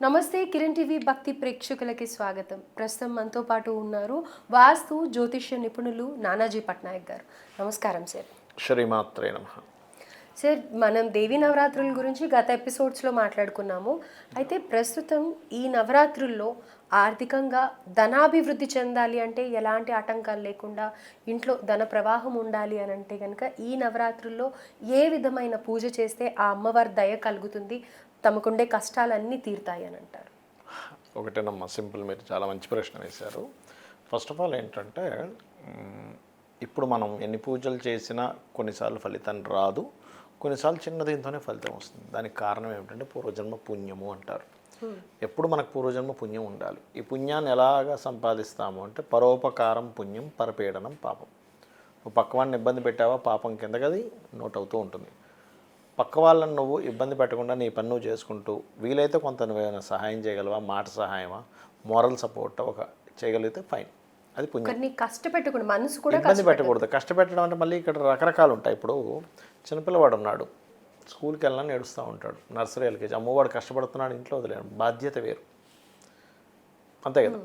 నమస్తే కిరణ్ టీవీ భక్తి ప్రేక్షకులకి స్వాగతం. ప్రస్తుతం మనతో పాటు ఉన్నారు వాస్తు జ్యోతిష్య నిపుణులు నానాజీ పట్నాయక్ గారు. నమస్కారం సార్. శ్రీమాత్రే నమ. సార్ మనం దేవీ నవరాత్రుల గురించి గత ఎపిసోడ్స్లో మాట్లాడుకున్నాము. అయితే ప్రస్తుతం ఈ నవరాత్రుల్లో ఆర్థికంగా ధనాభివృద్ధి చెందాలి అంటే ఎలాంటి ఆటంకాలు లేకుండా ఇంట్లో ధన ప్రవాహం ఉండాలి అని అంటే కనుక ఈ నవరాత్రుల్లో ఏ విధమైన పూజ చేస్తే ఆ అమ్మవారి దయ కలుగుతుంది? తమకుండే కష్టాలన్నీ తీరుతాయి అని అంటారు ఒకటేనమ్మా సింపుల్ మీరు చాలా మంచి ప్రశ్న వేశారు. ఫస్ట్ ఆఫ్ ఆల్ ఏంటంటే ఇప్పుడు మనం ఎన్ని పూజలు చేసినా కొన్నిసార్లు ఫలితం రాదు. కొన్నిసార్లు చిన్న దీంతోనే ఫలితం వస్తుంది. దానికి కారణం ఏమిటంటే పూర్వజన్మ పుణ్యము అంటారు. ఎప్పుడు మనకు పూర్వజన్మ పుణ్యం ఉండాలి. ఈ పుణ్యాన్ని ఎలాగా సంపాదిస్తాము అంటే పరోపకారం పుణ్యం పరపీడనం పాపం. నువ్వు పక్కవాడిని ఇబ్బంది పెట్టావా? పాపం కిందకది నోట్ అవుతూ ఉంటుంది. పక్క వాళ్ళని నువ్వు ఇబ్బంది పెట్టకుండా నీ పని నువ్వు చేసుకుంటూ వీలైతే కొంత నువ్వేమైనా సహాయం చేయగలవా? మాట సహాయమా? మోరల్ సపోర్ట్ ఒక చేయగలిగితే ఫైన్ అది పుణ్యం. ఒకరిని కష్టపెట్టకుండా మనసు కూడా ఇబ్బంది పెట్టకూడదు. కష్టపెట్టడం అంటే మళ్ళీ ఇక్కడ రకరకాలు ఉంటాయి. ఇప్పుడు చిన్నపిల్లవాడు ఉన్నాడు. స్కూల్కి వెళ్ళాలని ఏడుస్తూ ఉంటాడు. Nursery LKG. అమ్మవాడు కష్టపడుతున్నాడు. ఇంట్లో వదిలేడు బాధ్యత వేరు. అంతే కదా?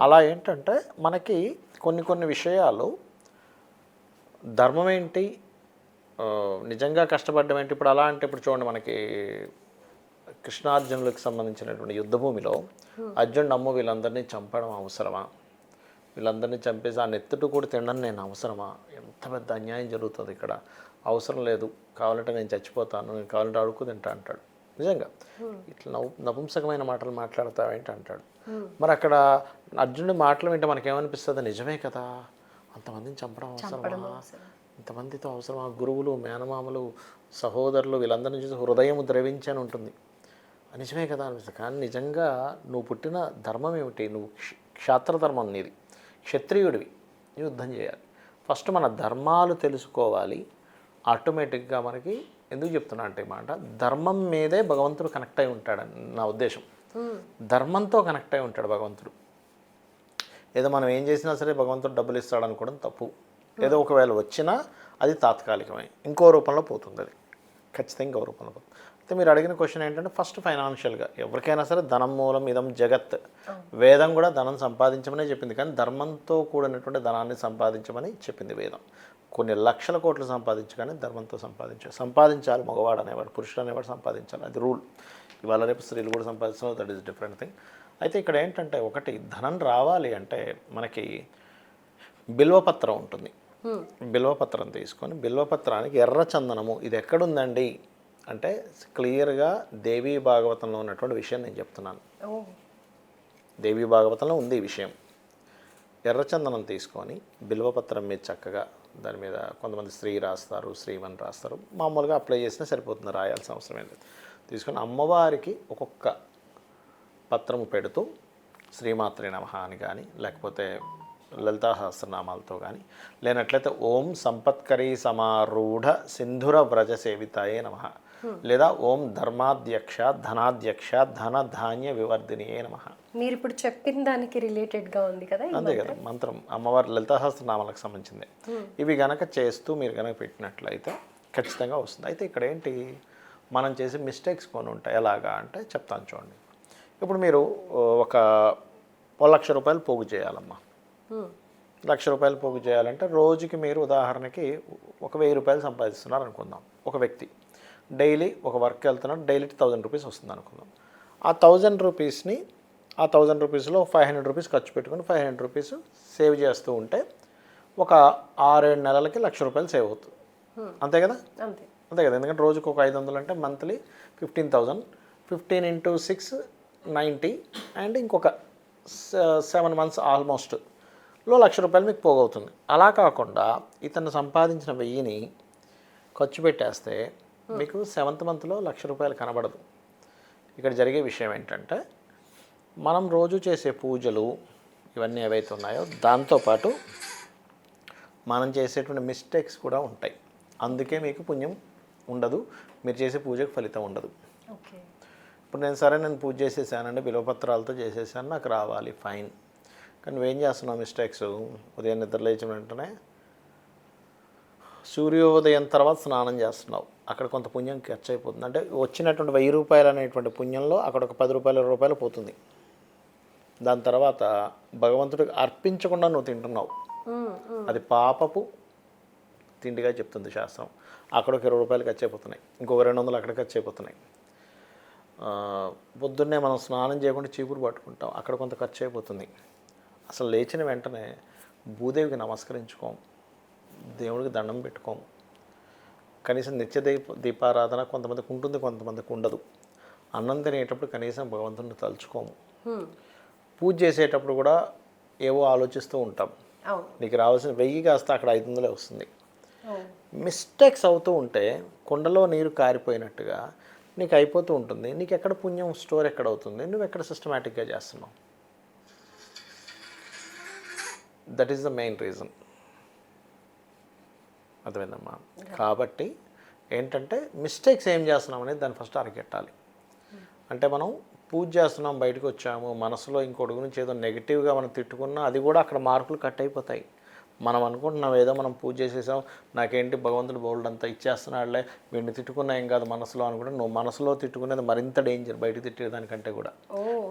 అలా ఏంటంటే మనకి కొన్ని కొన్ని విషయాలు ధర్మం ఏంటి? నిజంగా కష్టపడడం ఏంటి? ఇప్పుడు అలా అంటే ఇప్పుడు చూడండి మనకి కృష్ణార్జునులకు సంబంధించినటువంటి యుద్ధభూమిలో అర్జునుడు అమ్మ వీళ్ళందరినీ చంపడం అవసరమా? వీళ్ళందరినీ చంపేసి ఆ నెత్తుటు కూడా తినడం నేను అవసరమా? ఎంత పెద్ద అన్యాయం జరుగుతుంది ఇక్కడ. అవసరం లేదు. కావాలంటే నేను చచ్చిపోతాను. నేను కావాలంటే అడుక్కు తింటా అంటాడు. నిజంగా. ఇట్లా నవ్వు నపుంసకమైన మాటలు మాట్లాడతావేంటి అంటాడు. మరి అక్కడ అర్జునుడి మాటలు వింటే మనకేమనిపిస్తుంది? నిజమే కదా. అంతమందిని చంపడం అవసరమా? ఇంతమందితో అవసరమా? గురువులు మేనమామలు సహోదరులు వీళ్ళందరినీ చూసి హృదయం ద్రవించి అని ఉంటుంది. నిజమే కదా అనిపిస్తుంది. కానీ నిజంగా నువ్వు పుట్టిన ధర్మం ఏమిటి? నువ్వు క్ష- క్షాత్రధర్మం నీది. క్షత్రియుడివి. యుద్ధం చేయాలి. ఫస్ట్ మన ధర్మాలు తెలుసుకోవాలి. ఆటోమేటిక్గా మనకి ఎందుకు చెప్తున్నా అంటే మాట ధర్మం మీదే భగవంతుడు కనెక్ట్ అయి ఉంటాడని నా ఉద్దేశం. ధర్మంతో కనెక్ట్ అయి ఉంటాడు భగవంతుడు. ఏదో మనం ఏం చేసినా సరే భగవంతుడు డబ్బులు ఇస్తాడు అనుకోవడం తప్పు. ఏదో ఒకవేళ వచ్చినా అది తాత్కాలికమే. ఇంకో రూపంలో పోతుంది అది. ఖచ్చితంగా ఇంకో రూపంలో పోతుంది. అయితే మీరు అడిగిన క్వశ్చన్ ఏంటంటే ఫస్ట్ ఫైనాన్షియల్గా ఎవరికైనా సరే ధనం మూలం ఇదం జగత్. వేదం కూడా ధనం సంపాదించమనే చెప్పింది. కానీ ధర్మంతో కూడినటువంటి ధనాన్ని సంపాదించమని చెప్పింది వేదం. కొన్ని లక్షల కోట్లు సంపాదించగానే ధర్మంతో సంపాదించాలి సంపాదించాలి మగవాడు అనేవాడు పురుషుడు అనేవాడు సంపాదించాలి. అది రూల్. ఇవాళ రేపు స్త్రీలు కూడా సంపాదిస్తున్నారు. దట్ ఈస్ డిఫరెంట్ థింగ్ అయితే ఇక్కడ ఏంటంటే ఒకటి ధనం రావాలి అంటే మనకి బిల్వపత్రం ఉంటుంది. బిల్వపత్రం తీసుకొని బిల్వపత్రానికి ఎర్ర చందనము ఇది ఎక్కడుందండి? అంటే క్లియర్గా దేవీ భాగవతంలో ఉన్నటువంటి విషయం నేను చెప్తున్నాను. దేవీ భాగవతంలో ఉంది ఈ విషయం. ఎర్రచందనం తీసుకొని బిల్వపత్రం మీద చక్కగా దాని మీద కొంతమంది స్త్రీ రాస్తారు శ్రీమన్ రాస్తారు మామూలుగా అప్లై చేసినా సరిపోతుంది రాయాల్సిన అవసరం ఏం లేదు. తీసుకొని అమ్మవారికి ఒక్కొక్క పత్రము పెడుతూ శ్రీమాత్రే నమ అని కానీ లేకపోతే లలితా సహస్రనామాలతో కానీ లేనట్లయితే ఓం సంపత్కరీ సమారూఢ సింధుర వ్రజ సేవితాయే నమ. లేదా ఓం ధర్మాధ్యక్ష ధనాధ్యక్ష ధన ధాన్య వివర్ధినియే నమ. మీరు ఇప్పుడు చెప్పిన దానికి రిలేటెడ్గా ఉంది కదా అంతే కదా మంత్రం? అమ్మవారి లలితాసహస్రనామాలకు సంబంధించింది. ఇవి గనక చేస్తూ మీరు గనక పెట్టినట్లయితే ఖచ్చితంగా వస్తుంది. అయితే ఇక్కడ ఏంటి? మనం చేసే మిస్టేక్స్ కొన్ని ఉంటాయి. ఎలాగా అంటే చెప్తాను చూడండి. ఇప్పుడు మీరు ఒక లక్ష రూపాయలు పోగు చేయాలమ్మా. లక్ష రూపాయలు పోగు చేయాలంటే రోజుకి మీరు ఉదాహరణకి ఒక వెయ్యి రూపాయలు సంపాదిస్తున్నారు అనుకుందాం. ఒక వ్యక్తి. డైలీ ఒక వర్క్ వెళ్తున్నాడు డైలీ థౌజండ్ రూపీస్ వస్తుంది అనుకుందాం. ఆ థౌజండ్ రూపీస్ని ఆ థౌజండ్ రూపీస్లో ఫైవ్ హండ్రెడ్ రూపీస్ ఖర్చు పెట్టుకుని ఫైవ్ హండ్రెడ్ రూపీస్ సేవ్ చేస్తూ ఉంటే ఒక ఆరేడు నెలలకి లక్ష రూపాయలు సేవ్ అవుతుంది. అంతే కదా? అంతే. అంతే కదా? ఎందుకంటే రోజుకు ఒక ఐదు వందలు అంటే monthly fifteen thousand fifteen into six ninety. And ఇంకొక సెవెన్ మంత్స్ ఆల్మోస్ట్ లో లక్ష రూపాయలు మీకు పోగవుతుంది. అలా కాకుండా ఇతను సంపాదించిన వెయ్యిని ఖర్చు పెట్టేస్తే మీకు సెవెంత్ మంత్లో లక్ష రూపాయలు కనబడదు. ఇక్కడ జరిగే విషయం ఏంటంటే మనం రోజు చేసే పూజలు ఇవన్నీ ఏవైతే ఉన్నాయో దాంతోపాటు మనం చేసేటువంటి మిస్టేక్స్ కూడా ఉంటాయి. అందుకే మీకు పుణ్యం ఉండదు. మీరు చేసే పూజకు ఫలితం ఉండదు. ఇప్పుడు నేను సరే నేను పూజ చేసేసానండి బిలవపత్రాలతో చేసేసాను నాకు రావాలి ఫైన్ కానీ నువ్వేం చేస్తున్నావు మిస్టేక్స్ ఉదయం నిద్ర లేచిన వెంటనే సూర్యోదయం తర్వాత స్నానం చేస్తున్నావు. అక్కడ కొంత పుణ్యం ఖర్చు అయిపోతుంది అంటే వచ్చినటువంటి వెయ్యి రూపాయలు అనేటువంటి పుణ్యంలో అక్కడ ఒక పది రూపాయల ఇరవై రూపాయలు పోతుంది. దాని తర్వాత భగవంతుడికి అర్పించకుండా నువ్వు తింటున్నావు. అది పాపపు తిండిగా చెప్తుంది శాస్త్రం. అక్కడ ఒక ఇరవై రూపాయలు ఖర్చు అయిపోతున్నాయి ఇంకొక రెండు వందలు అక్కడ ఖర్చు అయిపోతున్నాయి పొద్దున్నే మనం స్నానం చేయకుండా చీపురు పట్టుకుంటాం. అక్కడ కొంత ఖర్చు అయిపోతుంది అసలు లేచిన వెంటనే భూదేవికి నమస్కరించుకోం దేవుడికి దండం పెట్టుకోం. కనీసం నిత్య దీప దీపారాధన కొంతమందికి ఉంటుంది కొంతమందికి ఉండదు. అన్నం తినేటప్పుడు కనీసం భగవంతుడిని తలుచుకోము. పూజ చేసేటప్పుడు కూడా ఏవో ఆలోచిస్తూ ఉంటాం. నీకు రావాల్సిన వెయ్యి కాస్త అక్కడ ఐదు వందలే వస్తుంది. మిస్టేక్స్ అవుతూ ఉంటే కుండలో నీరు కారిపోయినట్టుగా నీకు అయిపోతూ ఉంటుంది. నీకు ఎక్కడ పుణ్యం స్టోర్ ఎక్కడ అవుతుంది? నువ్వు ఎక్కడ సిస్టమేటిక్గా చేస్తున్నావు? That is the main reason అర్థమైందమ్మా? కాబట్టి ఏంటంటే మిస్టేక్స్ ఏం చేస్తున్నాం అనేది దాన్ని ఫస్ట్ అరికెట్టాలి. అంటే మనం పూజ చేస్తున్నాం బయటకు వచ్చాము మనసులో ఇంకోటి గురించి ఏదో నెగిటివ్గా మనం తిట్టుకున్నా అది కూడా అక్కడ మార్కులు కట్ అయిపోతాయి. మనం అనుకుంటున్నాం ఏదో మనం పూజ చేసేసాం నాకేంటి భగవంతుడు బోల్డ్ అంతా ఇచ్చేస్తున్నాడులే వీడిని తిట్టుకున్నా ఏం కాదు మనసులో అనుకుంటే నువ్వు మనసులో తిట్టుకునేది మరింత డేంజర్ బయట తిట్టేదానికంటే కూడా.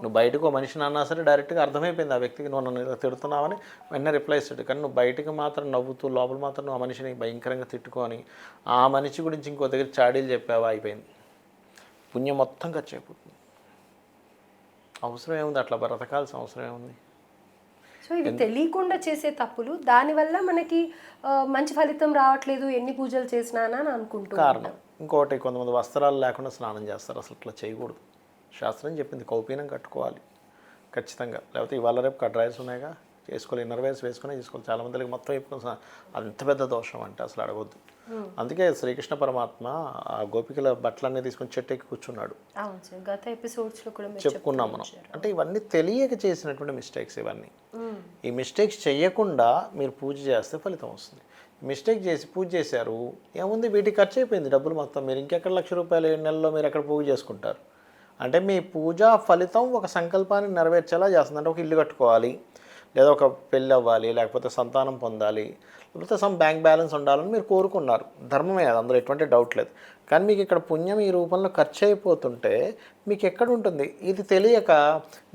నువ్వు బయటకు మనిషిని అన్నా సరే డైరెక్ట్గా అర్థమైపోయింది ఆ వ్యక్తికి నువ్వు నన్ను తిడుతున్నావని వెంటనే రిప్లై ఇస్తాడు. కానీ నువ్వు బయటకు మాత్రం నవ్వుతూ లోపల మాత్రం నువ్వు ఆ మనిషిని భయంకరంగా తిట్టుకొని ఆ మనిషి గురించి ఇంకో దగ్గర చాడీలు చెప్పావా? అయిపోయింది. పుణ్యం మొత్తం ఖర్చు అయిపోతుంది. అవసరం ఏముంది? అట్లా బ్రతకాల్సిన అవసరం ఏముంది? సో ఇవి తెలియకుండా చేసే తప్పులు. దానివల్ల మనకి మంచి ఫలితం రావట్లేదు ఎన్ని పూజలు చేసినా అని అనుకుంటూ కారణం. ఇంకోటి కొంతమంది వస్త్రాలు లేకుండా స్నానం చేస్తారు. అసలు అట్లా చేయకూడదు. శాస్త్రం చెప్పింది కౌపీనం కట్టుకోవాలి. ఖచ్చితంగా. లేకపోతే ఇవాళ రేపు కట్ డ్రైస్ ఉన్నాయిగా. చేసుకోవాలి ఇన్నర్ వేస్ వేసుకుని చేసుకోవాలి. చాలా మందికి మొత్తం అది ఎంత పెద్ద దోషం అంటే అసలు అడగొద్దు. అందుకే శ్రీకృష్ణ పరమాత్మ ఆ గోపికల బట్టలన్నీ తీసుకొని చెట్టు ఎక్కి కూర్చున్నాడు గత ఎపిసోడ్స్లో కూడా చెప్పుకున్నాం మనం. అంటే ఇవన్నీ తెలియక చేసినటువంటి మిస్టేక్స్ ఇవన్నీ. ఈ మిస్టేక్స్ చేయకుండా మీరు పూజ చేస్తే ఫలితం వస్తుంది. మిస్టేక్ చేసి పూజ చేశారు ఏముంది? వీటికి ఖర్చు అయిపోయింది డబ్బులు మొత్తం. మీరు ఇంకెక్కడ లక్ష రూపాయలు ఏడు నెలల్లో మీరు ఎక్కడ పూజ చేసుకుంటారు? అంటే మీ పూజ ఫలితం ఒక సంకల్పాన్ని నెరవేర్చేలా చేస్తుంది. అంటే ఒక ఇల్లు కట్టుకోవాలి లేదా ఒక పెళ్ళి అవ్వాలి లేకపోతే సంతానం పొందాలి లేకపోతే సమ్ బ్యాంక్ బ్యాలెన్స్ ఉండాలని మీరు కోరుకున్నారు. ధర్మమే అది అందులో ఎటువంటి డౌట్ లేదు. కానీ మీకు ఇక్కడ పుణ్యం ఈ రూపంలో ఖర్చు అయిపోతుంటే మీకు ఎక్కడ ఉంటుంది? ఇది తెలియక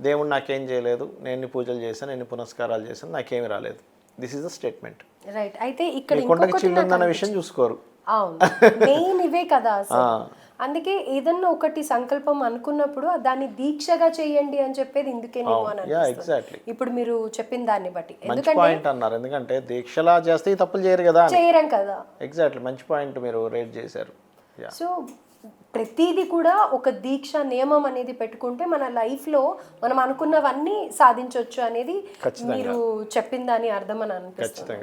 దేవుడు నాకేం చేయలేదు నేను పూజలు చేశాను ఎన్ని పునస్కారాలు చేశాను నాకేమీ రాలేదు. This is the statement right అయితే ఇక్కడ కొండకి ఇంకొకటి చిల్లు నాకు ఉందన్న విషయం చూసుకోరు. అవును. మెయిన్ ఇవే కదా అందుకే ఏదన్నా ఒకటి సంకల్పం అనుకున్నప్పుడు దాన్ని దీక్షగా చేయండి అని చెప్పేది అనిపిస్తుంది. ఎగ్జాక్ట్లీ ఇప్పుడు మీరు చెప్పిన దాన్ని బట్టి. పాయింట్ అన్నారు. ఎందుకంటే దీక్షలా చేస్తే తప్పులు చేయరు కదా చేయరం కదా. ఎగ్జాక్ట్లీ మంచి పాయింట్ మీరు రేట్ చేశారు. సో ప్రతిదీ కూడా ఒక దీక్ష నియమం అనేది పెట్టుకుంటే మన లైఫ్లో మనం అనుకున్నవన్నీ సాధించవచ్చు అనేది మీరు చెప్పిన దాని అర్థం అని అనిపిస్తుంది.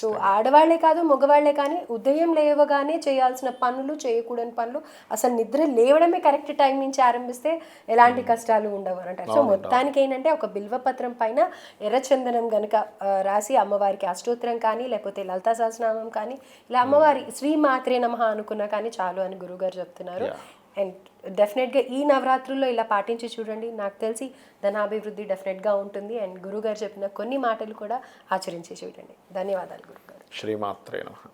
సో ఆడవాళ్ళే కాదు మగవాళ్ళే కానీ ఉదయం లేవగానే చేయాల్సిన పనులు చేయకూడని పనులు అసలు నిద్ర లేవడమే కరెక్ట్ టైం నుంచి ఆరంభిస్తే ఎలాంటి కష్టాలు ఉండవు అని అంటారు సో మొత్తానికి ఏంటంటే ఒక బిల్వపత్రం పైన ఎర్రచందనం గనుక రాసి అమ్మవారికి అష్టోత్తరం కానీ లేకపోతే లలితా సహస్రనామం కానీ ఇలా అమ్మవారి శ్రీ మాత్రే నమః అనుకున్నా కానీ చాలు అని గురుగారు చెప్తున్నారు. అండ్ డెఫినెట్గా ఈ నవరాత్రుల్లో ఇలా పాటించి చూడండి. నాకు తెలిసి ధనాభివృద్ధి డెఫినెట్గా ఉంటుంది. అండ్ గురుగారు చెప్పిన కొన్ని మాటలు కూడా ఆచరించి చూడండి. ధన్యవాదాలు గురుగారు. శ్రీమాత్రే నమః.